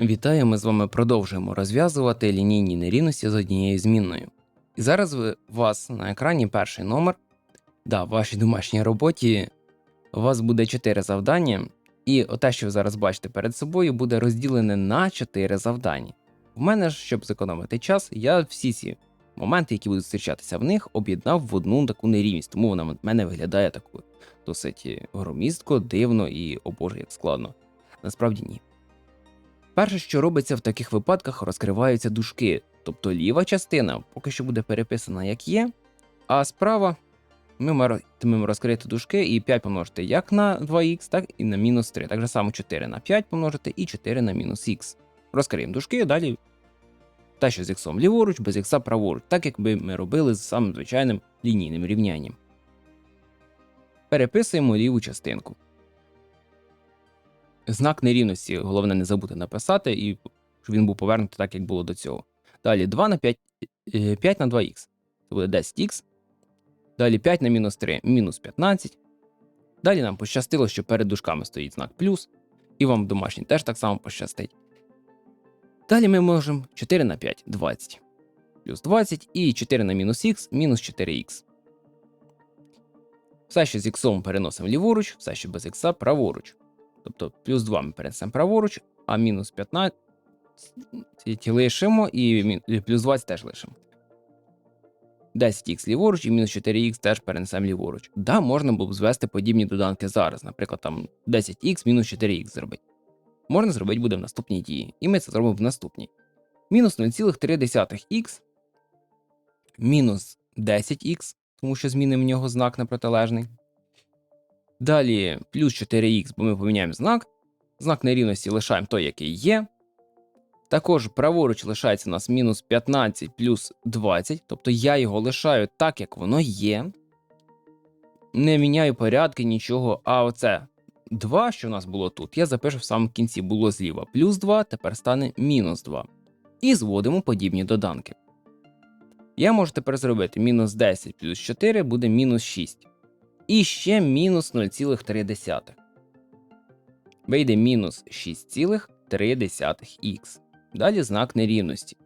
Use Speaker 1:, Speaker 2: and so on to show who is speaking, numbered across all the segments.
Speaker 1: Вітаю, ми з вами продовжуємо розв'язувати лінійні нерівності з однією змінною. І зараз у вас на екрані перший номер. Да, в вашій домашній роботі у вас буде 4 завдання, і те, що ви зараз бачите перед собою, буде розділене на 4 завдання. В мене ж, щоб зекономити час, я всі ці моменти, які будуть зустрічатися в них, об'єднав в одну таку нерівність, тому вона в мене виглядає такою досить громістко, дивно і, о боже, як складно. Насправді ні. Перше, що робиться в таких випадках, розкриваються дужки, тобто ліва частина поки що буде переписана як є, а справа ми матимемо розкрити дужки і 5 помножити як на 2х, так і на мінус 3. Так же само 4 на 5 помножити і 4 на мінус х. Розкриємо дужки, далі те, що з х ліворуч, без х праворуч, так як би ми робили з самим звичайним лінійним рівнянням. Переписуємо ліву частинку. Знак нерівності, головне не забути написати, і щоб він був повернутий так, як було до цього. Далі 2 на 5, е, 5 на 2х. Це буде 10х. Далі 5 на мінус 3 мінус 15. Далі нам пощастило, що перед дужками стоїть знак плюс, і вам домашній теж так само пощастить. Далі ми можемо 4 на 5 20. Плюс 20 і 4 на мінус х мінус 4х. Все, що з х переносимо ліворуч, все, що без х праворуч. Тобто плюс 2 ми перенесемо праворуч, а мінус 15 лишимо, і плюс 20 теж лишимо. 10х ліворуч і мінус 4х теж перенесемо ліворуч. Да, можна було б звести подібні доданки зараз, наприклад, там 10х мінус 4х зробити. Можна зробити буде в наступній дії, і ми це зробимо в наступній. Мінус 0,3х мінус 10х, тому що змінимо в нього знак на протилежний. Далі плюс 4х, бо ми поміняємо знак. Знак нерівності лишаємо той, який є. Також праворуч лишається у нас мінус 15 плюс 20, тобто я його лишаю так, як воно є. Не міняю порядки, нічого. А оце 2, що у нас було тут, я запишу в самому кінці, було зліва. Плюс 2, тепер стане мінус 2. І зводимо подібні доданки. Я можу тепер зробити мінус 10 плюс 4 буде мінус 6 і ще мінус 0,3. Вийде мінус 6,3х. Далі знак нерівності.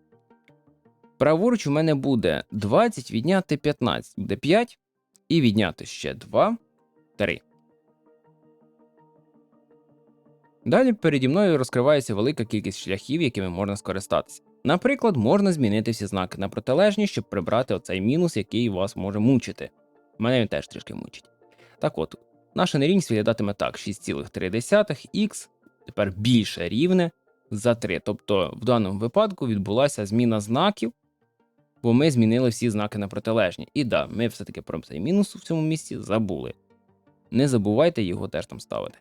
Speaker 1: Праворуч у мене буде 20 відняти 15, буде 5, і відняти ще 2, 3. Далі переді мною розкривається велика кількість шляхів, якими можна скористатися. Наприклад, можна змінити всі знаки на протилежні, щоб прибрати оцей мінус, який вас може мучити. Мене він теж трішки мучить. Так от, наша нерівність виглядатиме так: 6,3х тепер більше рівне за 3. Тобто, в даному випадку відбулася зміна знаків, бо ми змінили всі знаки на протилежні. І да, ми все-таки про цей мінус в цьому місці забули. Не забувайте його теж там ставити.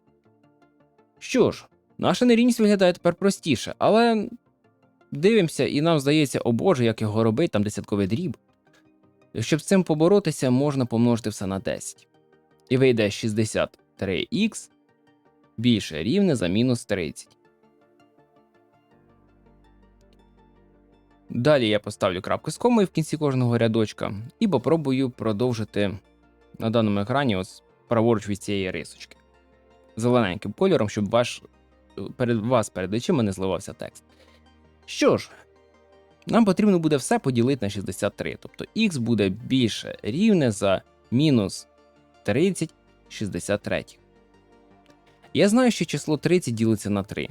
Speaker 1: Що ж, наша нерівність виглядає тепер простіше, але дивимося, і нам здається, о Боже, як його робить, там десятковий дріб. Щоб з цим поборотися, можна помножити все на 10. І вийде 63х більше рівне за мінус 30. Далі я поставлю крапку з комою в кінці кожного рядочка і попробую продовжити на даному екрані ось праворуч від цієї рисочки. Зелененьким кольором, щоб ваш, перед вас перед очима не зливався текст. Що ж, нам потрібно буде все поділити на 63, тобто х буде більше рівне за мінус 30 63. Я знаю, що число 30 ділиться на 3,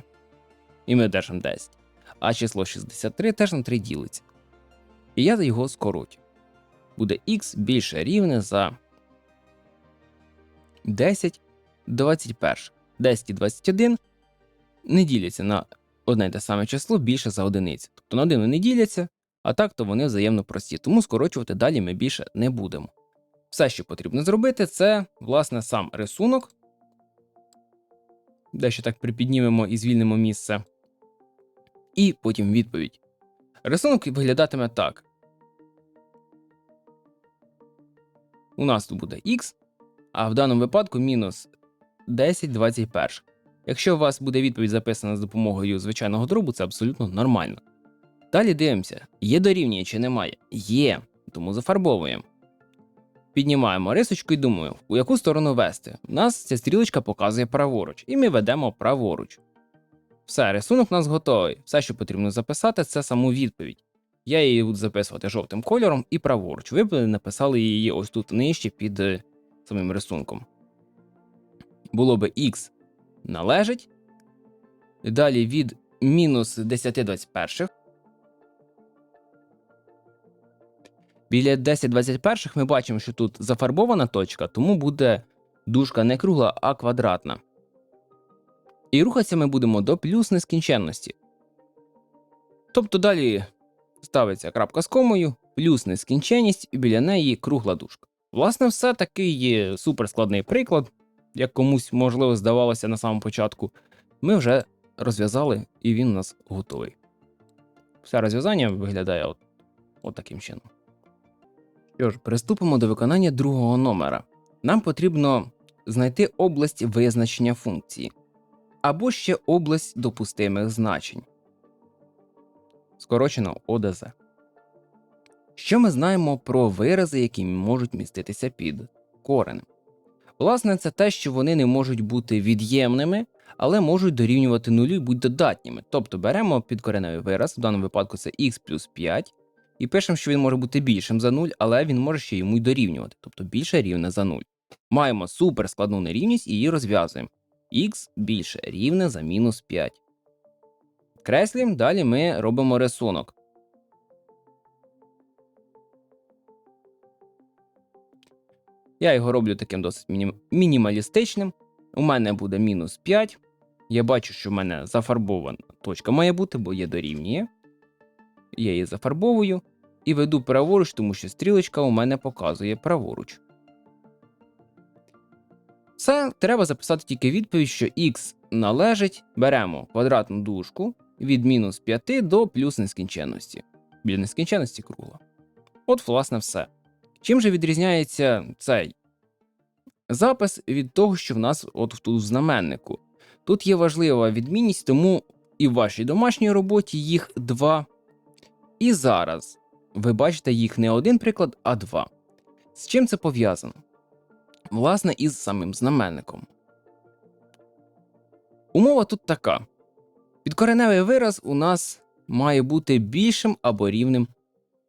Speaker 1: і ми держимо 10, а число 63 теж на 3 ділиться. І я його скоротю. Буде х більше рівне за 10 21. 10 і 21 не діляться на одне те саме число більше за одиницю. Тобто на один вони не діляться, а так то вони взаємно прості. Тому скорочувати далі ми більше не будемо. Все, що потрібно зробити, це, власне, сам рисунок. Дещо так припіднімемо і звільнимо місце. І потім відповідь. Рисунок виглядатиме так. У нас тут буде х, а в даному випадку мінус 10 21. Якщо у вас буде відповідь записана з допомогою звичайного дробу, це абсолютно нормально. Далі дивимося, є дорівнює чи немає. Є, тому зафарбовуємо. Піднімаємо рисочку і думаємо, у яку сторону вести. У нас ця стрілочка показує праворуч, і ми ведемо праворуч. Все, рисунок у нас готовий. Все, що потрібно записати, це саму відповідь. Я її буду записувати жовтим кольором і праворуч. Ви б написали її ось тут нижче під е, самим рисунком. Було би x належить. Далі від мінус 10 21. Біля 10 21 ми бачимо, що тут зафарбована точка, тому буде дужка не кругла, а квадратна. І рухатися ми будемо до плюс нескінченності. Тобто далі ставиться крапка з комою, плюс нескінченність, і біля неї кругла дужка. Власне, все такий суперскладний приклад, як комусь, можливо, здавалося на самому початку. Ми вже розв'язали, і він у нас готовий. Все розв'язання виглядає от, от таким чином. Що ж, приступимо до виконання другого номера. Нам потрібно знайти область визначення функції або ще область допустимих значень. Скорочено ОДЗ. Що ми знаємо про вирази, які можуть міститися під коренем? Власне, це те, що вони не можуть бути від'ємними, але можуть дорівнювати нулю і бути додатніми. Тобто беремо підкореневий вираз, в даному випадку це х плюс 5, і пишемо, що він може бути більшим за 0, але він може ще йому й дорівнювати, тобто більше рівне за 0. Маємо суперскладну нерівність і її розв'язуємо. х більше рівне за мінус 5. Креслім, далі ми робимо рисунок. Я його роблю таким досить мінім... мінімалістичним. У мене буде мінус 5. Я бачу, що в мене зафарбована точка має бути, бо є дорівнює. Я її зафарбовую і веду праворуч, тому що стрілочка у мене показує праворуч. Це треба записати тільки відповідь, що х належить, беремо квадратну дужку від мінус 5 до плюс нескінченності. Біля нескінченності кругла. От, власне, все. Чим же відрізняється цей запис від того, що в нас от тут в знаменнику? Тут є важлива відмінність, тому і в вашій домашній роботі їх два. І зараз ви бачите їх не один приклад, а два. З чим це пов'язано? Власне, із самим знаменником. Умова тут така: підкореневий вираз у нас має бути більшим або рівним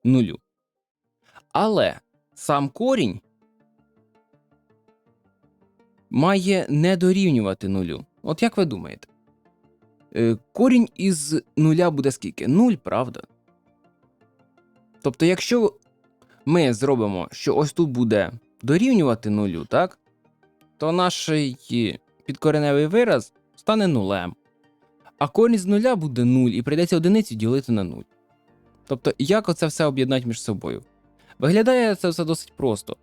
Speaker 1: нулю. Але сам корінь має не дорівнювати нулю. От як ви думаєте? Е, Корінь із нуля буде скільки? Нуль, правда? Тобто, якщо ми зробимо, що ось тут буде дорівнювати нулю, так? То наш підкореневий вираз стане нулем. А корінь з нуля буде 0 і прийдеться одиницю ділити на 0. Тобто, як оце все об'єднати між собою? Виглядає це все досить просто.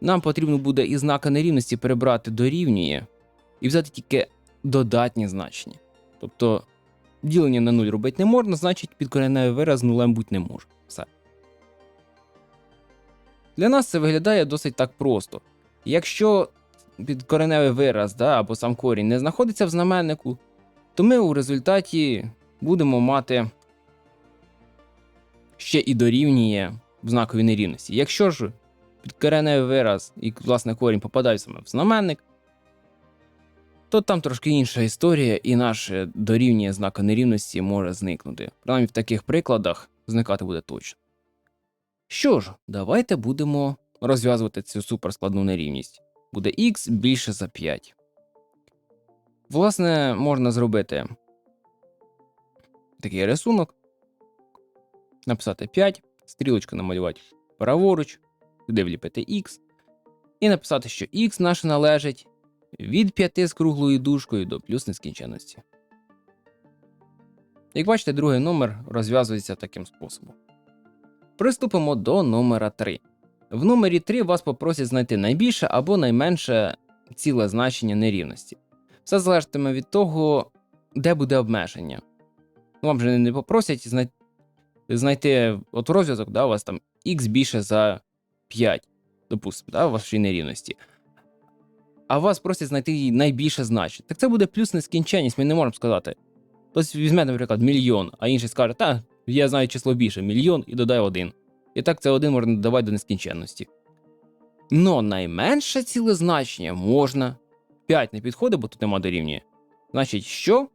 Speaker 1: Нам потрібно буде із знака нерівності перебрати дорівнює і взяти тільки додатні значення. Тобто ділення на 0 робити не можна, значить підкореневий вираз нулем бути не може. Все. Для нас це виглядає досить так просто. Якщо підкореневий вираз да, або сам корінь не знаходиться в знаменнику, то ми у результаті будемо мати ще і дорівнює в знаковій нерівності. Якщо ж підкореневий вираз і, власне, корінь попадають саме в знаменник, то там трошки інша історія, і наше дорівнює знака нерівності може зникнути. Принаймні в таких прикладах зникати буде точно. Що ж, давайте будемо розв'язувати цю суперскладну нерівність. Буде х більше за 5. Власне, можна зробити такий рисунок, написати 5, стрілочку намалювати праворуч, туди вліпити х, і написати, що х наше належить від 5 з круглою дужкою до плюс нескінченності. Як бачите, другий номер розв'язується таким способом. Приступимо до номера 3. В номері 3 вас попросять знайти найбільше або найменше ціле значення нерівності. Все залежатиме від того, де буде обмеження. Вам же не попросять знай... знайти от розв'язок, да, у вас там x більше за 5, допустимо, да, вашій нерівності. А вас просять знайти найбільше значення. Так це буде плюс нескінченність, ми не можемо сказати. Хтось візьме, наприклад, мільйон, а інший скаже, та, я знаю число більше, мільйон і додає один. І так це один можна додавати до нескінченності. Но найменше ціле значення можна. 5 не підходить, бо тут нема дорівнює. Значить, що?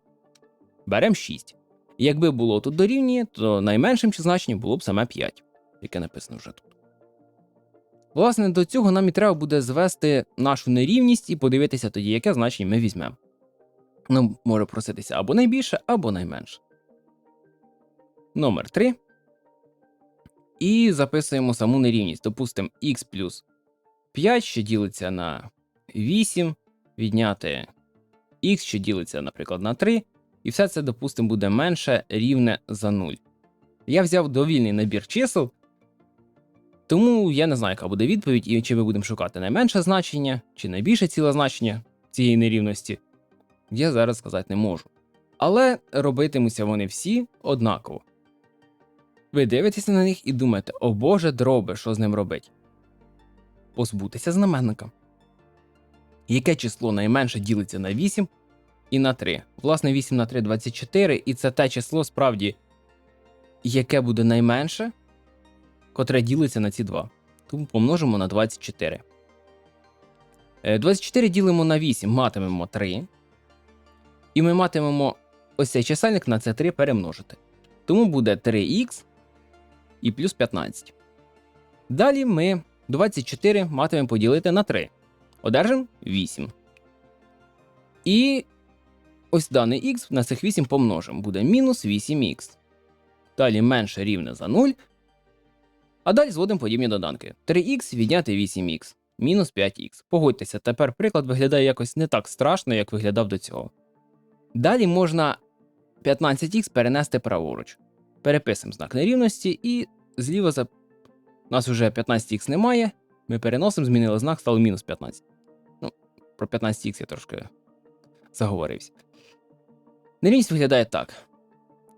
Speaker 1: Беремо 6. Якби було тут дорівнює, то найменшим значенням було б саме 5, яке написано вже тут. Власне, до цього нам і треба буде звести нашу нерівність і подивитися тоді, яке значення ми візьмемо. Ну, може проситися або найбільше, або найменше. Номер 3. І записуємо саму нерівність. Допустимо, х плюс 5, що ділиться на 8, відняти х, що ділиться, наприклад, на 3, і все це, допустимо, буде менше рівне за 0. Я взяв довільний набір чисел, тому я не знаю, яка буде відповідь, і чи ми будемо шукати найменше значення, чи найбільше ціле значення цієї нерівності. Я зараз сказати не можу. Але робитимуться вони всі однаково. Ви дивитеся на них і думаєте, о Боже, дроби, що з ним робить? Позбутися знаменника. Яке число найменше ділиться на 8 і на 3? Власне, 8 на 3 24, і це те число справді, яке буде найменше, котре ділиться на ці два. Тому помножимо на 24. Е, 24 ділимо на 8, матимемо 3. І ми матимемо ось цей чисельник на це 3 перемножити. Тому буде 3х і плюс 15. Далі ми 24 матимемо поділити на 3. Одержимо 8. І ось даний х на цих 8 помножимо. Буде мінус 8х. Далі менше рівне за 0. А далі зводимо подібні доданки. 3х відняти 8х, мінус 5х. Погодьтеся, тепер приклад виглядає якось не так страшно, як виглядав до цього. Далі можна 15х перенести праворуч. Переписуємо знак нерівності, і зліва за... у нас вже 15х немає. Ми переносимо, змінили знак, стало мінус 15. Ну, про 15х я трошки заговорився. Нерівність виглядає так.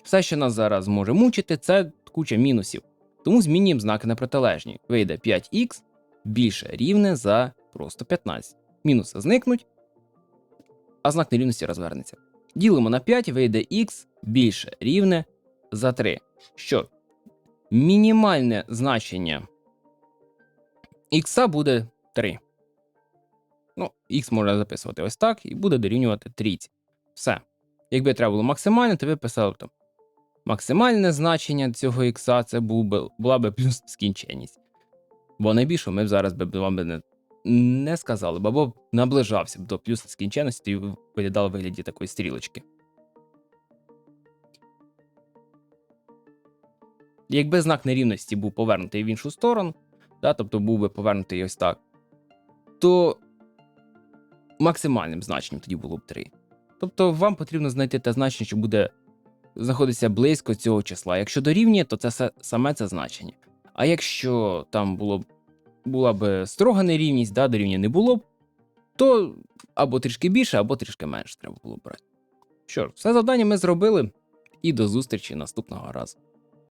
Speaker 1: Все, що нас зараз може мучити, це куча мінусів. Тому змінюємо знаки на протилежні. Вийде 5х більше рівне за просто 15. Мінуси зникнуть, а знак нерівності розвернеться. Ділимо на 5, вийде х більше рівне за 3. Що? Мінімальне значення х буде 3. Ну, х можна записувати ось так, і буде дорівнювати 3. Все. Якби треба було максимально, то ви писали там. Максимальне значення цього х це був би, була б плюс скінченність. Бо найбільше ми б зараз би вам би не, не сказали б, або наближався б до плюс скінченності і виглядало в вигляді такої стрілочки. Якби знак нерівності був повернутий в іншу сторону, да, тобто був би повернутий ось так, то максимальним значенням тоді було б 3. Тобто вам потрібно знайти те значення, що буде знаходитися близько цього числа. Якщо дорівнює, то це саме це значення. А якщо там було б була б строга нерівність, да, дорівнює не було б, то або трішки більше, або трішки менше треба було брати. Що ж, все завдання ми зробили, і до зустрічі наступного разу.